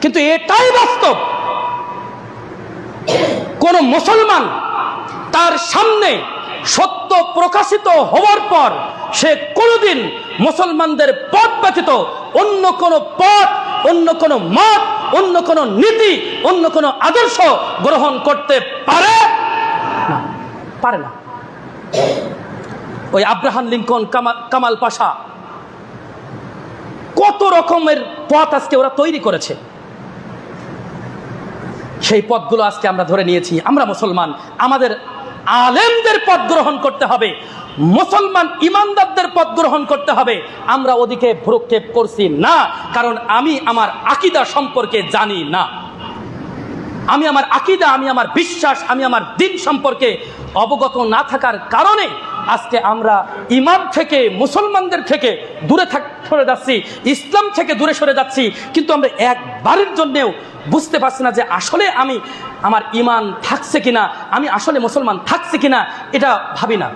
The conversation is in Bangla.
কিন্তু এটাই বাস্তব। কোন মুসলমান তার সামনে সত্য প্রকাশিত হওয়ার পর সে কোনোদিন মুসলমানদের পথ ব্যতীত অন্য কোনো পথ, অন্য কোনো মত, অন্য কোনো নীতি, অন্য কোনো আদর্শ গ্রহণ করতে পারে? না পারে না। ওই আব্রাহাম লিঙ্কন কামাল পাশা, কত রকমের পথ আজকে ওরা তৈরি করেছে। সেই পদগুলো আজকে আমরা ধরে নিয়েছি। আমরা মুসলমান। আমাদের আলেমদের পদ গ্রহণ করতে হবে। মুসলমান ইমানদারদের পদ গ্রহণ করতে হবে। আমরা ওদিকে ভ্রক্ষেপ করছি না, কারণ আমি আমার আকিদা সম্পর্কে জানি না। আমি আমার আকিদা, আমি আমার বিশ্বাস, আমি আমার দিন সম্পর্কে অবগত না থাকার কারণে আজকে আমরা ইমাম থেকে মুসলমানদের থেকে দূরে থাক, সরে যাচ্ছি, ইসলাম থেকে দূরে সরে যাচ্ছি, কিন্তু আমরা একবারের জন্যেও বুঝতে পারছি না যে আসলে আমি আমার ইমান থাকছে কিনা, আমি আসলে মুসলমান থাকছে কিনা, এটা ভাবি না।